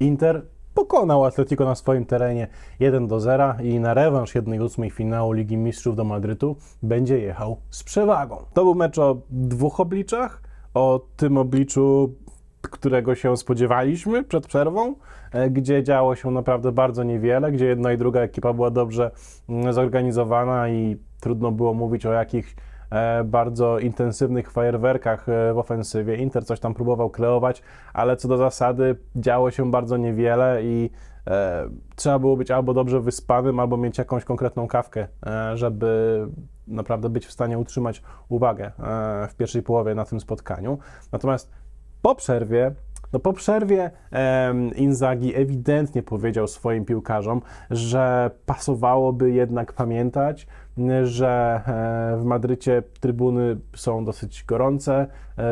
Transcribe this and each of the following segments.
Inter pokonał Atletico na swoim terenie 1 do 0 i na rewanż 1-8 finału Ligi Mistrzów do Madrytu będzie jechał z przewagą. To był mecz o dwóch obliczach, o tym obliczu, którego się spodziewaliśmy przed przerwą, e, gdzie działo się naprawdę bardzo niewiele, gdzie jedna i druga ekipa była dobrze mm, zorganizowana i trudno było mówić o jakichś bardzo intensywnych fajerwerkach e, w ofensywie. Inter coś tam próbował kreować, ale co do zasady działo się bardzo niewiele i e, trzeba było być albo dobrze wyspanym, albo mieć jakąś konkretną kawkę, e, żeby naprawdę być w stanie utrzymać uwagę e, w pierwszej połowie na tym spotkaniu. Natomiast po przerwie, no po przerwie Inzaghi ewidentnie powiedział swoim piłkarzom, że pasowałoby jednak pamiętać, że e, w Madrycie trybuny są dosyć gorące,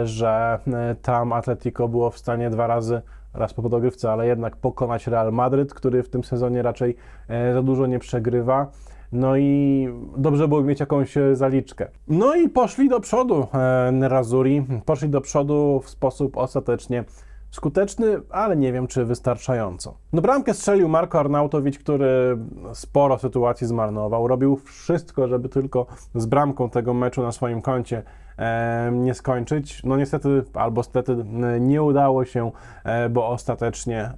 że e, tam Atletico było w stanie dwa razy raz po podogrywce, ale jednak pokonać Real Madryt, który w tym sezonie raczej e, za dużo nie przegrywa. No i dobrze byłoby mieć jakąś zaliczkę. No i poszli do przodu Nerazzurri. Poszli do przodu w sposób ostatecznie skuteczny, ale nie wiem, czy wystarczająco. No bramkę strzelił Marko Arnautowicz, który sporo sytuacji zmarnował. Robił wszystko, żeby tylko z bramką tego meczu na swoim koncie nie skończyć. No niestety, albo stety nie udało się, e, bo ostatecznie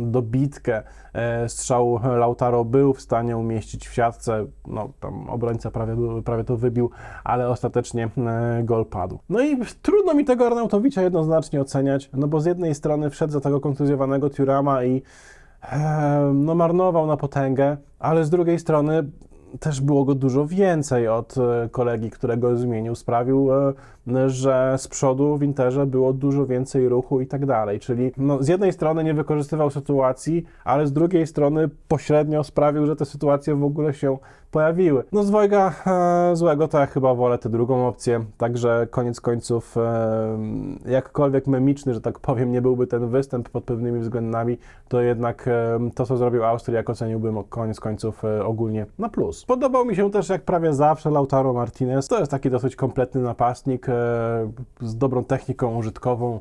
dobitkę e, strzał Lautaro był w stanie umieścić w siatce. No tam obrońca prawie, prawie to wybił, ale ostatecznie e, gol padł. No i trudno mi tego Arnautowicza jednoznacznie oceniać, no bo z jednej strony wszedł za tego kontuzjowanego Turama i e, no marnował na potęgę, ale z drugiej strony też było go dużo więcej od e, kolegi, którego zmienił. Sprawił, e, że z przodu w Interze było dużo więcej ruchu i tak dalej. Czyli no, z jednej strony nie wykorzystywał sytuacji, ale z drugiej strony pośrednio sprawił, że te sytuacje w ogóle się pojawiły. No z dwojga e, złego to ja chyba wolę tę drugą opcję. Także koniec końców, e, jakkolwiek memiczny, że tak powiem, nie byłby ten występ pod pewnymi względami, to jednak e, to, co zrobił Austriak, oceniłbym koniec końców e, ogólnie na plus. Podobał mi się też, jak prawie zawsze, Lautaro Martinez. To jest taki dosyć kompletny napastnik e, z dobrą techniką użytkową.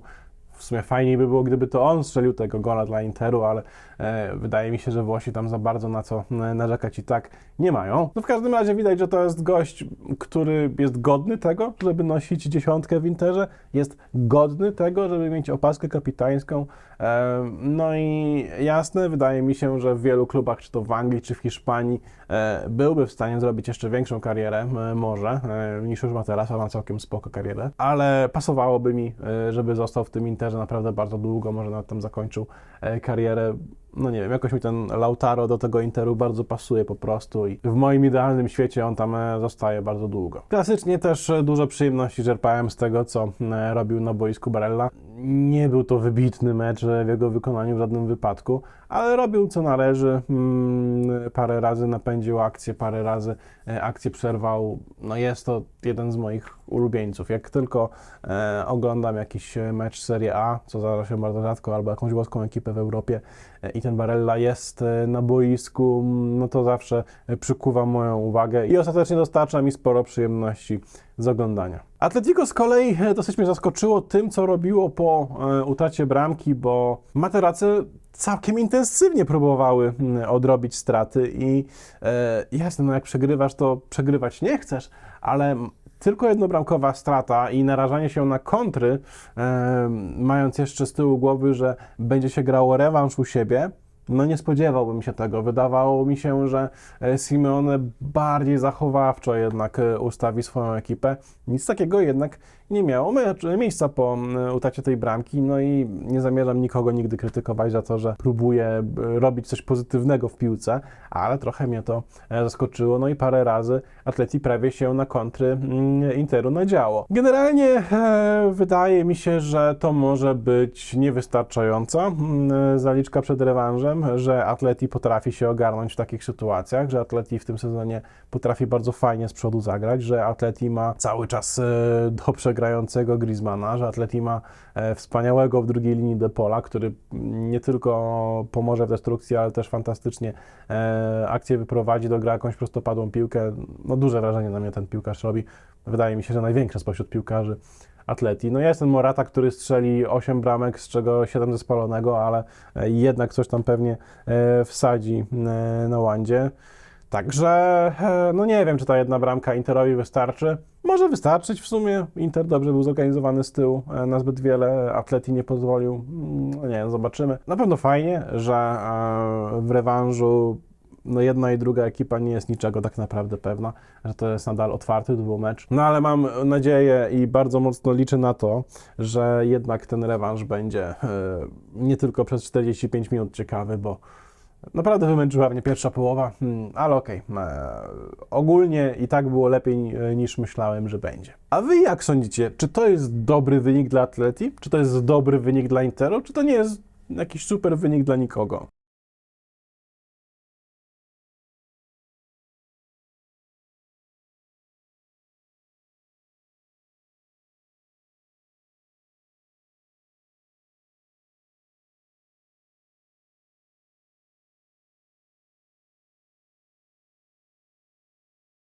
W sumie fajniej by było, gdyby to on strzelił tego gola dla Interu, ale e, wydaje mi się, że Włosi tam za bardzo na co e, narzekać i tak nie mają. No w każdym razie widać, że to jest gość, który jest godny tego, żeby nosić dziesiątkę w Interze, jest godny tego, żeby mieć opaskę kapitańską. E, no i jasne, wydaje mi się, że w wielu klubach, czy to w Anglii, czy w Hiszpanii, e, byłby w stanie zrobić jeszcze większą karierę, e, może, e, niż już ma teraz, a ma całkiem spoko karierę, ale pasowałoby mi, e, żeby został w tym Interze naprawdę bardzo długo, może nawet tam zakończył e, karierę. No nie wiem, jakoś mi ten Lautaro do tego Interu bardzo pasuje po prostu i w moim idealnym świecie on tam e, zostaje bardzo długo. Klasycznie też e, dużo przyjemności czerpałem z tego, co robił na boisku Barella. Nie był to wybitny mecz w jego wykonaniu w żadnym wypadku, ale robił co należy. Mm, Parę razy napędził akcję, parę razy akcję przerwał. No jest to jeden z moich ulubieńców. Jak tylko e, oglądam jakiś e, mecz Serie A, co zdarza się bardzo rzadko, albo jakąś włoską ekipę w Europie e, i ten Barella jest e, na boisku, no to zawsze e, przykuwa moją uwagę i ostatecznie dostarcza mi sporo przyjemności z oglądania. Atletico z kolei e, dosyć mnie zaskoczyło tym, co robiło po utracie bramki, bo Materace całkiem intensywnie próbowały odrobić straty i e, jasne, no jak przegrywasz, to przegrywać nie chcesz, ale tylko jednobramkowa strata i narażanie się na kontry, e, mając jeszcze z tyłu głowy, że będzie się grało rewanż u siebie, no nie spodziewałbym się tego. Wydawało mi się, że e, Simeone bardziej zachowawczo jednak e, ustawi swoją ekipę. Nic takiego jednak nie miało mie- miejsca po mm, utracie tej bramki, no i nie zamierzam nikogo nigdy krytykować za to, że próbuje e, robić coś pozytywnego w piłce, ale trochę mnie to e, zaskoczyło, no i parę razy Atleti prawie się na kontry mm, Interu nadziało. Generalnie e, wydaje mi się, że to może być niewystarczająca mm, zaliczka przed rewanżem, że Atleti potrafi się ogarnąć w takich sytuacjach, że Atleti w tym sezonie potrafi bardzo fajnie z przodu zagrać, że Atleti ma cały czas e, dobrze grającego Griezmana, że Atleti ma e, wspaniałego w drugiej linii Depola, który nie tylko pomoże w destrukcji, ale też fantastycznie e, akcję wyprowadzi, dogra jakąś prostopadłą piłkę. No duże wrażenie na mnie ten piłkarz robi. Wydaje mi się, że największe spośród piłkarzy Atleti. No jest ten Morata, który strzeli 8 bramek, z czego 7 ze spalonego, ale e, jednak coś tam pewnie wsadzi na łandzie. Także, no nie wiem, czy ta jedna bramka Interowi wystarczy. Może wystarczyć w sumie. Inter dobrze był zorganizowany z tyłu, e, na zbyt wiele Atleti nie pozwolił. Mm, No nie wiem, zobaczymy. Na pewno fajnie, że e, w rewanżu no jedna i druga ekipa nie jest niczego tak naprawdę pewna, że to jest nadal otwarty dwóch mecz. No ale mam nadzieję i bardzo mocno liczę na to, że jednak ten rewanż będzie e, nie tylko przez 45 minut ciekawy, bo Naprawdę wymęczyła mnie pierwsza połowa, hmm, ale okej. e, Ogólnie i tak było lepiej e, niż myślałem, że będzie. A wy jak sądzicie, czy to jest dobry wynik dla Atleti? Czy to jest dobry wynik dla Interu? Czy to nie jest jakiś super wynik dla nikogo?